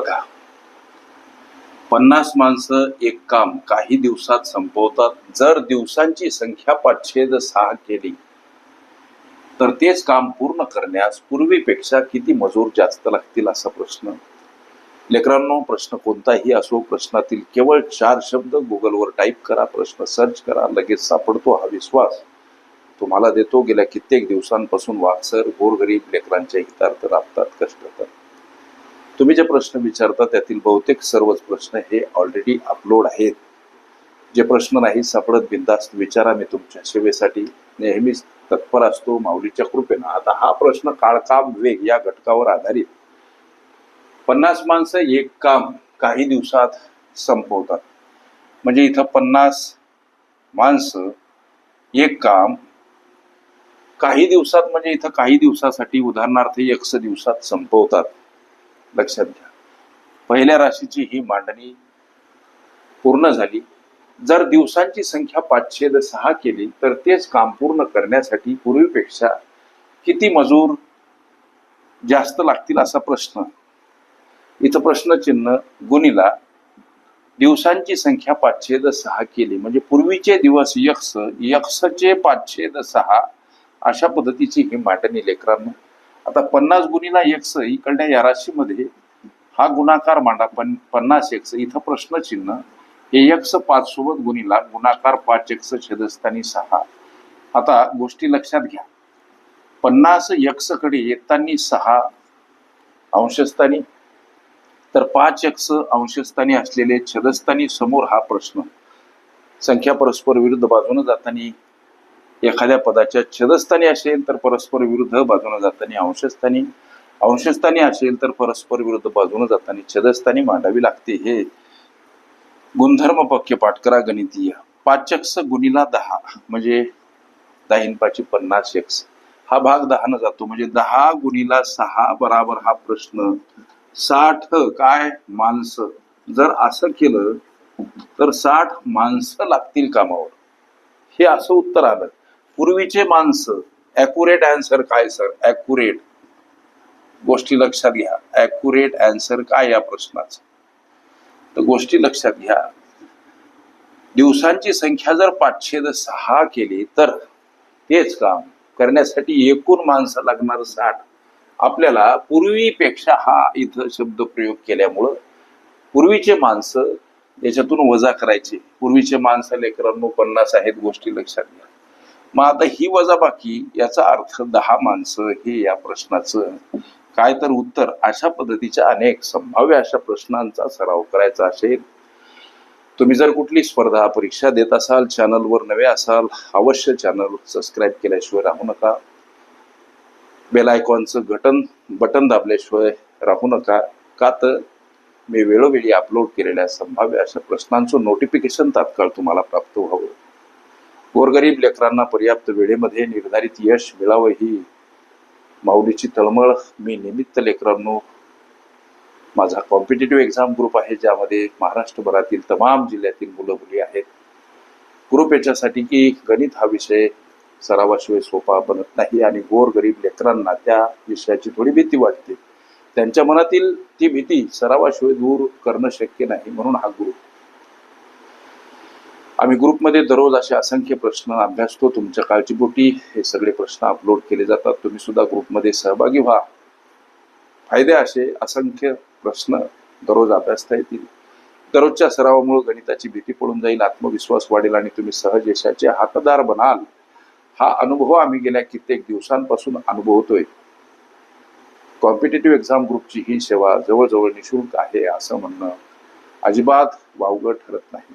बघा. पन्नास माणसं एक काम काही दिवसात संपवतात. जर दिवसांची संख्या पाचशे सहा केली तर तेच काम पूर्ण करण्यास पूर्वीपेक्षा किती मजूर जास्त लागतील असा प्रश्न. लेकरांनो प्रश्न कोणताही असो प्रश्नातील केवळ चार शब्द गुगलवर टाईप करा प्रश्न सर्च करा लगेच सापडतो हा विश्वास. तुम्हाला देतो गेल्या कित्येक दिवसांपासून वाक्सर गोरगरीब लेकरांच्या हितार्थ राबतात कष्ट करतात. तुम्ही जे प्रश्न विचारता त्यातील बहुतेक सर्वच प्रश्न हे ऑलरेडी अपलोड आहेत. जे प्रश्न नाही सापडत बिंदास्त विचारा मी तुमच्या सेवेसाठी. नेहमीच तत्पर असतो माऊलीच्या कृपेनं. आता हा प्रश्न काळकाम वेग या घटकावर आधारित. पन्नास माणसं एक काम काही दिवसात संपवतात. म्हणजे इथं पन्नास माणसं एक काम काही दिवसात म्हणजे इथं काही दिवसासाठी उदाहरणार्थ एकस दिवसात संपवतात. लक्षात घ्या. पहिल्या राशीची ही मांडणी पूर्ण झाली. जर दिवसांची संख्या पाचशे द सहा केली तर तेच काम पूर्ण करण्यासाठी पूर्वीपेक्षा किती मजूर जास्त लागतील असा प्रश्न. इथं प्रश्नचिन्ह गुणीला दिवसांची संख्या पाचशे द सहा केली म्हणजे पूर्वीचे दिवस यक्ष यक्षचे पाचशे द सहा अशा पद्धतीची ही मांडणी लेकरांना आता पन्नास गुणीला एक्स इकडल्या या राशीमध्ये हा गुणाकार मांडा. पण पन्नास एक्स इथं प्रश्नचिन्ह हे एक्स पाच सोबत गुणीला गुणाकार पाच एक्स छेदस्थानी सहा. आता गोष्टी लक्षात घ्या. पन्नास एक्सकडे येतानी सहा अंशस्थानी तर पाच एक्स अंशस्थानी असलेले छेदस्थानी समोर हा प्रश्न. संख्या परस्पर विरुद्ध बाजूने जातानी एखाद्या पदाच्या छेदस्थानी असेल तर परस्पर विरुद्ध बाजूने जाताना अंशस्थानी अंशस्थानी असेल तर परस्पर विरुद्ध बाजूने जाताना छेदस्थानी मांडावी लागते हे गुणधर्म पक्के पाठकरा गणितीय. पाचक्स गुणीला दहा म्हणजे दाहीन पाची पन्नास एक्स. हा भाग दहानं जातो म्हणजे दहा गुणीला सहा बराबर हा प्रश्न. साठ काय? माणसं. जर असं केलं तर साठ माणसं लागतील कामावर. हे असं उत्तर आलं. पूर्वीचे माणसं ॲक्युरेट अँसर काय सर ॲक्युरेट गोष्टी लक्षात घ्या. ॲक्युरेट अँसर काय या प्रश्नाचं? तर गोष्टी लक्षात घ्या. दिवसांची संख्या जर पाचशे सहा केली तर तेच काम करण्यासाठी एकूण माणसं लागणार साठ. आपल्याला पूर्वीपेक्षा हा इथं शब्द प्रयोग केल्यामुळं पूर्वीचे माणसं याच्यातून वजा करायचे. पूर्वीचे माणसं लेकरांनो पन्नास आहेत गोष्टी लक्षात घ्या. मग आता ही वजाबाकी याचा अर्थ दहा माणसं हे या प्रश्नाचं काय तर उत्तर अशा पद्धतीच्या अनेक संभाव्य अशा प्रश्नांचा सराव करायचा असेल. तुम्ही जर कुठली स्पर्धा परीक्षा देत असाल चॅनलवर नवे असाल अवश्य चॅनल सबस्क्राईब केल्याशिवाय राहू नका. बेल आयकॉनचं घटन बटन दाबल्याशिवाय राहू नका. का तर मी वेळोवेळी अपलोड केलेल्या संभाव्य अशा प्रश्नांचं नोटिफिकेशन तात्काळ तुम्हाला प्राप्त व्हावं. गोरगरीब लेकरांना पर्याप्त वेळेमध्ये निर्धारित यश मिळावं ही माऊलीची तळमळ. मी निमित्त लेकरांनो माझा कॉम्पिटेटिव्ह एक्झाम ग्रुप आहे ज्यामध्ये महाराष्ट्रभरातील तमाम जिल्ह्यातील मुलं मुली आहेत. ग्रुप याच्यासाठी की गणित हा विषय सरावाशिवाय सोपा बनत नाही आणि गोरगरीब लेकरांना त्या विषयाची थोडी भीती वाटते. त्यांच्या मनातील ती भीती सरावाशिवाय दूर करणं शक्य नाही म्हणून हा ग्रुप आम्ही ग्रुपमध्ये दररोज असे असंख्य प्रश्न अभ्यासतो. तुमच्या काळजीपोटी हे सगळे प्रश्न अपलोड केले जातात. तुम्ही सुद्धा ग्रुपमध्ये सहभागी व्हा. फायदे असे असंख्य प्रश्न दररोज अभ्यासता येतील. दररोजच्या सरावामुळे गणिताची भीती पडून जाईल आत्मविश्वास वाढेल आणि तुम्ही सहज यशाचे हातदार बनाल. हा अनुभव आम्ही गेल्या कित्येक दिवसांपासून अनुभवतोय. कॉम्पिटेटिव्ह एक्झाम ग्रुपची ही सेवा जवळजवळ निशुल्क आहे असं म्हणणं अजिबात वावगं ठरत नाही.